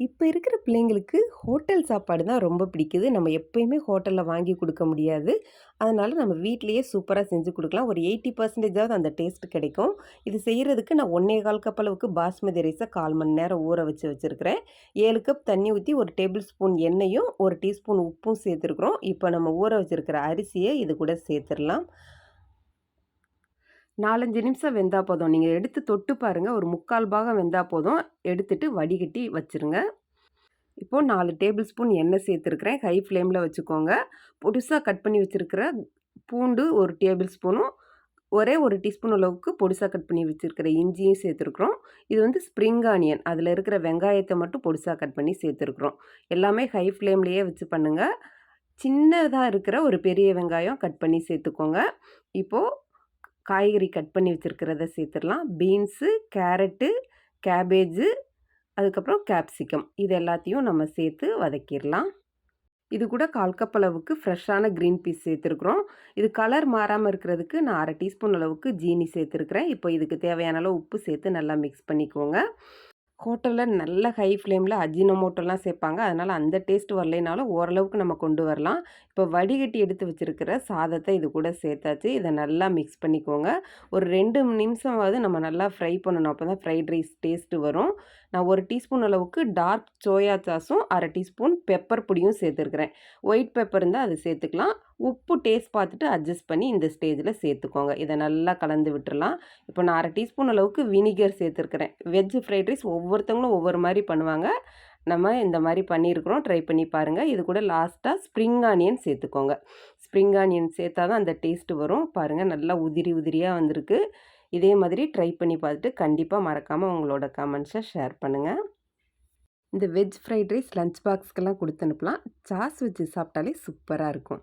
இப்போ இருக்கிற பிள்ளைங்களுக்கு ஹோட்டல் சாப்பாடு தான் ரொம்ப பிடிக்குது. நம்ம எப்பயுமே ஹோட்டலில் வாங்கி கொடுக்க முடியாது. அதனால் நம்ம வீட்லேயே சூப்பராக செஞ்சு கொடுக்கலாம் ஒரு 80% அந்த டேஸ்ட் கிடைக்கும். இது செய்கிறதுக்கு நான் 1 1/4 கப் அளவுக்கு பாஸ்மதி ரைஸை கால் மணி நேரம் ஊற வச்சு வச்சுருக்கிறேன் ஏழு கப் தண்ணி ஊற்றி ஒரு டேபிள் ஸ்பூன் எண்ணெயும், ஒரு டீஸ்பூன் உப்பும் சேர்த்துருக்குறோம். இப்போ நம்ம ஊற வச்சுருக்கிற அரிசியை இது கூட சேர்த்துடலாம் 4, 5 நிமிஷம் வெந்தால் போதும். நீங்கள் எடுத்து தொட்டு பாருங்கள் ஒரு 3/4 பாகம் வெந்தால் போதும். எடுத்துட்டு வடிகட்டி வச்சுருங்க. இப்போது நாலு டேபிள் ஸ்பூன் எண்ணெய் சேர்த்துருக்குறேன் ஹை ஃப்ளேமில் வச்சுக்கோங்க. பொடிசாக கட் பண்ணி வச்சுருக்கிற பூண்டு ஒரு டேபிள் ஸ்பூனும், ஒரே ஒரு டீஸ்பூன் அளவுக்கு பொடிசாக கட் பண்ணி வச்சுருக்கிற இஞ்சியும் சேர்த்துருக்குறோம். இது வந்து ஸ்ப்ரிங் ஆனியன். அதில் இருக்கிற வெங்காயத்தை மட்டும் பொடிசாக கட் பண்ணி சேர்த்துருக்குறோம். எல்லாமே ஹை ஃப்ளேம்லேயே வச்சு பண்ணுங்கள் சின்னதாக இருக்கிற ஒரு பெரிய வெங்காயம் கட் பண்ணி சேர்த்துக்கோங்க. இப்போது காய்கறி கட் பண்ணி வச்சுருக்கிறத சேர்த்துடலாம் பீன்ஸு, கேரட்டு, கேபேஜு, அதுக்கப்புறம் கேப்சிகம் இது எல்லாத்தையும் நம்ம சேர்த்து வதக்கிடலாம் இது கூட 1/4 கப் அளவுக்கு ஃப்ரெஷ்ஷான கிரீன் பீஸ் சேர்த்துருக்குறோம். இது கலர் மாறாமல் இருக்கிறதுக்கு நான் அரை டீஸ்பூன் அளவுக்கு ஜீனி சேர்த்துருக்குறேன் இப்போ இதுக்கு தேவையான அளவு உப்பு சேர்த்து நல்லா மிக்ஸ் பண்ணிக்கோங்க. ஹோட்டலில் நல்ல ஹை ஃப்ளேமில் அஜினோமோட்டோலாம் சேர்ப்பாங்க. அதனால் அந்த டேஸ்ட் வரலைனாலும் ஓரளவுக்கு நம்ம கொண்டு வரலாம். இப்போ வடிகட்டி எடுத்து வச்சிருக்கிற சாதத்தை இது கூட சேர்த்தாச்சு. இதை நல்லா மிக்ஸ் பண்ணிக்கோங்க. ஒரு ரெண்டு நிமிஷமாவது நம்ம நல்லா ஃப்ரை பண்ணணும். அப்போ தான் ஃப்ரைட் ரைஸ் டேஸ்ட்டு வரும். நான் ஒரு டீஸ்பூன் அளவுக்கு டார்க் சோயா சாஸும், அரை டீஸ்பூன் பெப்பர் பொடியும் சேர்த்துருக்குறேன் ஒயிட் பெப்பர் இருந்தால் அது சேர்த்துக்கலாம். உப்பு டேஸ்ட் பார்த்துட்டு அட்ஜஸ்ட் பண்ணி இந்த ஸ்டேஜில் சேர்த்துக்கோங்க. இதை நல்லா கலந்து விட்டுறலாம். இப்போ நான் அரை டீஸ்பூன் அளவுக்கு வினிகர் சேர்த்துருக்குறேன் வெஜ் ஃப்ரைட் ரைஸ் ஒவ்வொருத்தவங்களும் ஒவ்வொரு மாதிரி பண்ணுவாங்க. நம்ம இந்த மாதிரி பண்ணியிருக்கிறோம். ட்ரை பண்ணி பாருங்கள் இது கூட லாஸ்ட்டாக ஸ்ப்ரிங் ஆனியன் சேர்த்துக்கோங்க. ஸ்ப்ரிங் ஆனியன் சேர்த்தா தான் அந்த டேஸ்ட்டு வரும். பாருங்கள் நல்லா உதிரி உதிரியாக வந்திருக்கு. இதே மாதிரி ட்ரை பண்ணி பார்த்துட்டு கண்டிப்பாக மறக்காமல் உங்களோட கமெண்ட்ஸை ஷேர் பண்ணுங்கள் இந்த வெஜ் ஃப்ரைட் ரைஸ் லஞ்ச் பாக்ஸ்க்கெல்லாம் கொடுத்து அனுப்பலாம். சாஸ் வச்சு சாப்பிட்டாலே சூப்பராக இருக்கும்.